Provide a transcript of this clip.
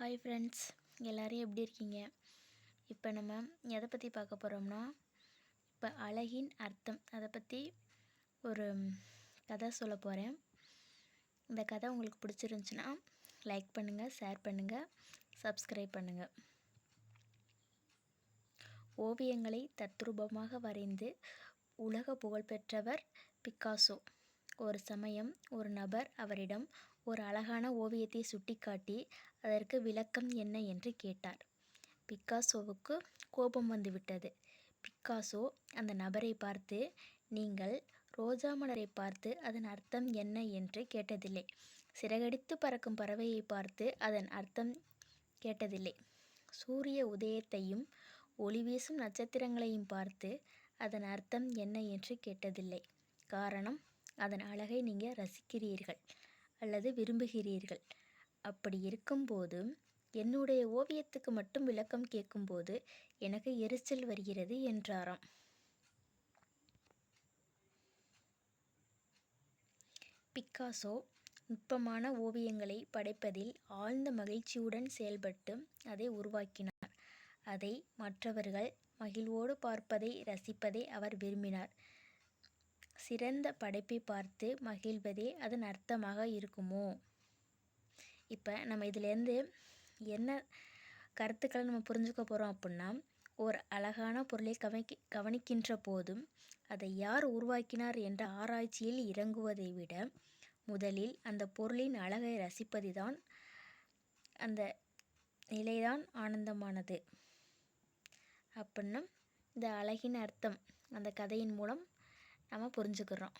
Hi friends எல்லோரும் எப்படி இருக்கீங்க? இப்போ நம்ம எதை பற்றி பார்க்க போகிறோம்னா இப்போ அழகின் அர்த்தம். அதை பற்றி ஒரு கதை சொல்ல போகிறேன் இந்த கதை உங்களுக்கு பிடிச்சிருந்துச்சின்னா லைக் பண்ணுங்கள் ஷேர் பண்ணுங்கள் சப்ஸ்கிரைப் பண்ணுங்கள் ஓவியங்களை தத்ரூபமாக வரைந்து உலக புகழ்பெற்றவர் பிக்காசோ. ஒரு சமயம் ஒரு நபர் அவரிடம் ஒரு அழகான ஓவியத்தை சுட்டிக்காட்டி அதற்கு விளக்கம் என்ன? என்று கேட்டார். பிக்காசோவுக்கு கோபம் வந்துவிட்டது. பிக்காசோ அந்த நபரை பார்த்து நீங்கள் ரோஜா மலரை பார்த்து அதன் அர்த்தம் என்ன? என்று கேட்டதில்லை. சிறகடித்து பறக்கும் பறவையை பார்த்து அதன் அர்த்தம் கேட்டதில்லை. சூரிய உதயத்தையும் ஒளி வீசும் நட்சத்திரங்களையும் பார்த்து அதன் அர்த்தம் என்ன? என்று கேட்டதில்லை. காரணம் அதன் அழகை நீங்கள் ரசிக்கிறீர்கள். அல்லது விரும்புகிறீர்கள். அப்படி இருக்கும்போது என்னுடைய ஓவியத்துக்கு மட்டும் விளக்கம் கேட்கும்போது எனக்கு எரிச்சல் வருகிறது என்றாராம். பிக்காசோ நுட்பமான ஓவியங்களை படைப்பதில் ஆழ்ந்த மகிழ்ச்சியுடன் செயல்பட்டு அதை உருவாக்கினார். அதை மற்றவர்கள் மகிழ்வோடு பார்ப்பதை ரசிப்பதை அவர் விரும்பினார். சிறந்த படைப்பை பார்த்து மகிழ்வதே அதன் அர்த்தமாக இருக்குமோ? இப்போ நம்ம இதிலேருந்து என்ன கருத்துக்களை நம்ம புரிஞ்சுக்க போகிறோம் அப்படின்னா ஒரு அழகான பொருளை கவனிக்க கவனிக்கின்ற போதும் அதை யார் உருவாக்கினார் என்ற ஆராய்ச்சியில் இறங்குவதை விட முதலில் அந்த பொருளின் அழகை ரசிப்பது தான் அந்த நிலைதான் ஆனந்தமானது. அப்படின்னா இந்த அழகின் அர்த்தம் அந்த கதையின் மூலம் நம்ம புரிஞ்சுக்கிறோம்.